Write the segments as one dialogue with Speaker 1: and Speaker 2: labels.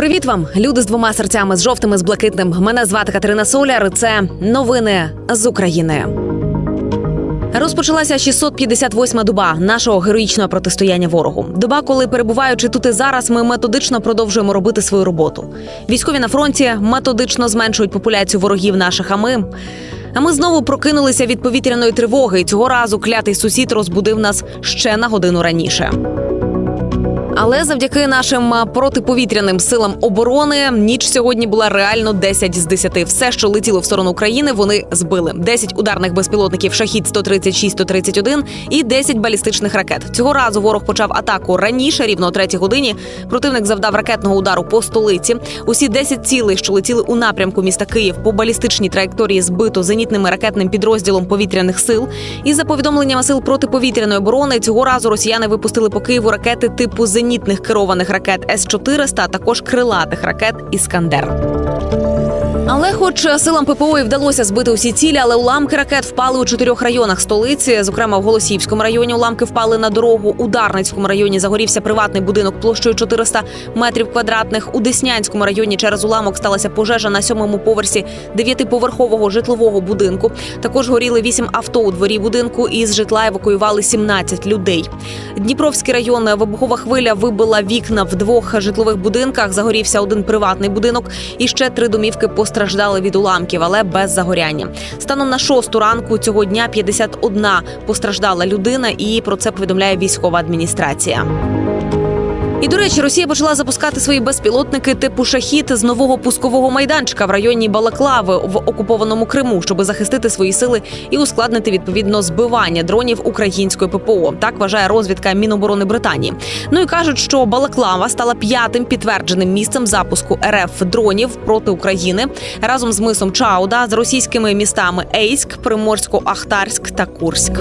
Speaker 1: Привіт вам, люди з двома серцями, з жовтими, з блакитним. Мене звати Катерина Соляр. Це новини з України. Розпочалася 658-ма доба нашого героїчного протистояння ворогу. Доба, коли перебуваючи тут і зараз, ми методично продовжуємо робити свою роботу. Військові на фронті методично зменшують популяцію ворогів наших. А ми. А ми знову прокинулися від повітряної тривоги. Цього разу клятий сусід розбудив нас ще на годину раніше. Але завдяки нашим протиповітряним силам оборони ніч сьогодні була реально 10 з 10. Все, що летіло в сторону України, вони збили. 10 ударних безпілотників шахід 136-131 і 10 балістичних ракет. Цього разу ворог почав атаку раніше, рівно о 3 годині. Противник завдав ракетного удару по столиці. Усі 10 цілей, що летіли у напрямку міста Київ по балістичній траєкторії, збито зенітним ракетним підрозділом повітряних сил. І за повідомленнями сил протиповітряної оборони, цього разу росіяни випустили по Києву ракети типу зенітних керованих ракет С-400, а також крилатих ракет Іскандер. Але, хоч силам ППО і вдалося збити усі цілі, але уламки ракет впали у чотирьох районах столиці. Зокрема, в Голосіївському районі уламки впали на дорогу. У Дарницькому районі загорівся приватний будинок площею 400 метрів квадратних. У Деснянському районі через уламок сталася пожежа на сьомому поверсі дев'ятиповерхового житлового будинку. Також горіли вісім авто у дворі будинку. І з житла евакуювали 17 людей. Дніпровський район вибухова хвиля вибила вікна в двох житлових будинках. Загорівся один приватний будинок, і ще три домівки постраждали від уламків, але без загоряння. Станом на шосту ранку цього дня 51 постраждала людина, і про це повідомляє військова адміністрація. І до речі, Росія почала запускати свої безпілотники типу шахід з нового пускового майданчика в районі Балаклави в окупованому Криму, щоб захистити свої сили і ускладнити відповідно збивання дронів української ППО. Так вважає розвідка Міноборони Британії. Ну і кажуть, що Балаклава стала п'ятим підтвердженим місцем запуску РФ дронів проти України разом з мисом Чауда з російськими містами Ейськ, Приморсько-Ахтарськ та Курськ.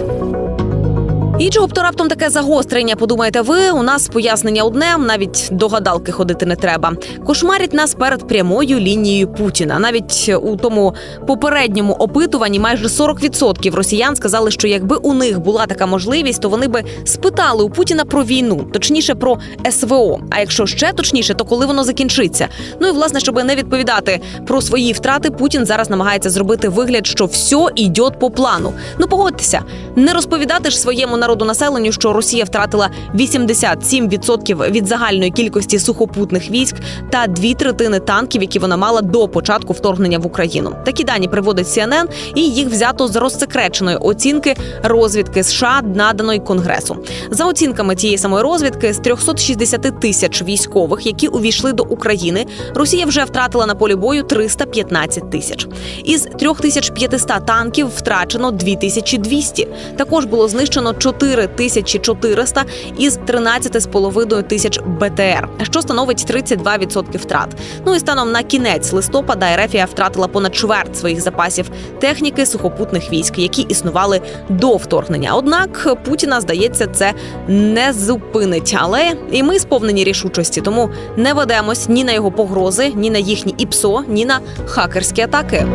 Speaker 1: І чого б то раптом таке загострення? Подумаєте ви? У нас пояснення одне, навіть до гадалки ходити не треба. Кошмарять нас перед прямою лінією Путіна. Навіть у тому попередньому опитуванні майже 40% росіян сказали, що якби у них була така можливість, то вони би спитали у Путіна про війну, точніше про СВО. А якщо ще точніше, то коли воно закінчиться? Ну і власне, щоб не відповідати про свої втрати, Путін зараз намагається зробити вигляд, що все йде по плану. Ну погодьтеся, не розповідати ж своєму народу населенню, що Росія втратила 87% від загальної кількості сухопутних військ та дві третини танків, які вона мала до початку вторгнення в Україну. Такі дані приводить CNN, і їх взято з розсекреченої оцінки розвідки США, наданої Конгресу. За оцінками тієї самої розвідки, з 360 тисяч військових, які увійшли до України, Росія вже втратила на полі бою 315 тисяч. Із 3500 танків втрачено 2200. Також було знищено 4400 із 13,5 тисяч БТР, що становить 32% втрат. Ну і станом на кінець листопада Ерефія втратила понад чверть своїх запасів техніки сухопутних військ, які існували до вторгнення. Однак Путіна здається, це не зупинить. Але і ми сповнені рішучості, тому не ведемось ні на його погрози, ні на їхні ІПСО, ні на хакерські атаки.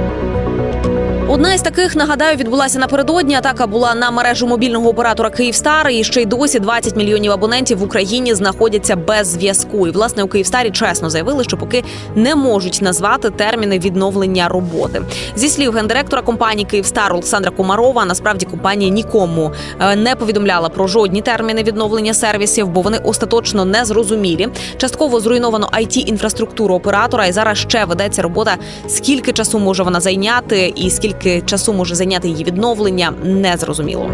Speaker 1: Одна із таких нагадаю відбулася напередодні. Атака була на мережу мобільного оператора Київстар. І ще й досі 20 мільйонів абонентів в Україні знаходяться без зв'язку. І власне у Київстарі чесно заявили, що поки не можуть назвати терміни відновлення роботи. Зі слів гендиректора компанії Київстар Олександра Комарова, насправді компанія нікому е, не повідомляла про жодні терміни відновлення сервісів, бо вони остаточно не зрозумілі. Частково зруйновано it інфраструктуру оператора, і зараз ще ведеться робота. Скільки часу може вона зайняти, і скільки часу може зайняти її відновлення, не зрозуміло.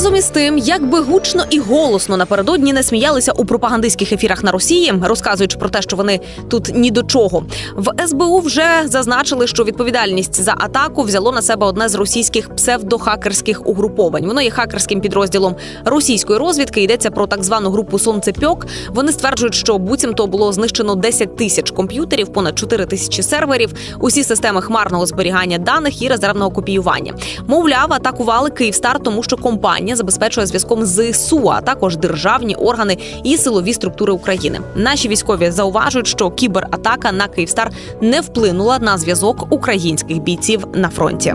Speaker 1: Разом із тим, як би гучно і голосно напередодні не сміялися у пропагандистських ефірах на Росії, розказуючи про те, що вони тут ні до чого. В СБУ вже зазначили, що відповідальність за атаку взяло на себе одне з російських псевдохакерських угруповань. Воно є хакерським підрозділом російської розвідки. Йдеться про так звану групу Сонцепьок. Вони стверджують, що буцімто було знищено 10 тисяч комп'ютерів, понад 4 тисячі серверів, усі системи хмарного зберігання даних і резервного копіювання. Мовляв, атакували Київстар, тому що компанія забезпечує зв'язком ЗСУ, а також державні органи і силові структури України. Наші військові зауважують, що кібератака на Київстар не вплинула на зв'язок українських бійців на фронті.